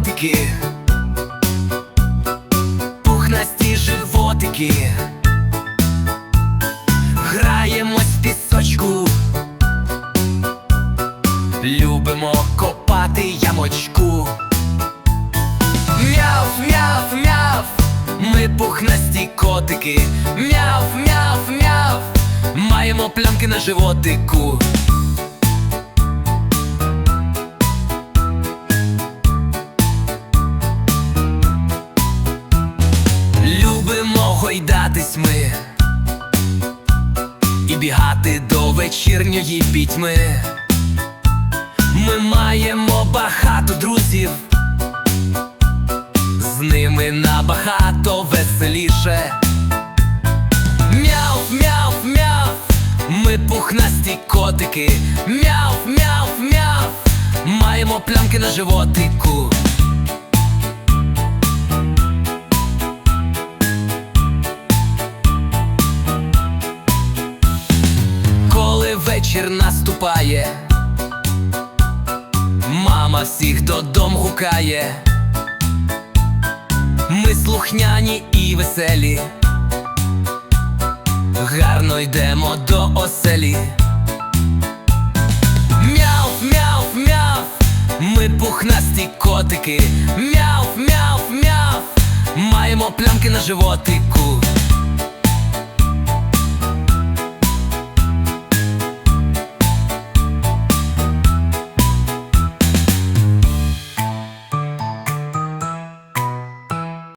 котики, пухнасті животики, граємось в пісочку, любимо копати ямочку. Мяв, мяв, мяв, ми пухнасті котики, мяв, мяв, мяв, маємо плямки на животику. Гойдатись ми і бігати до вечірньої пітьми. Ми маємо багато друзів, з ними набагато веселіше. Мяв, мяв, мяв, ми пухнасті котики. Мяв, мяв, мяв, маємо плямки на животику. Вечір наступає, мама всіх додому гукає. Ми слухняні і веселі, гарно йдемо до оселі. Мяв, мяв, мяв, ми пухнасті котики. Мяв, мяв, мяв, маємо плямки на животику.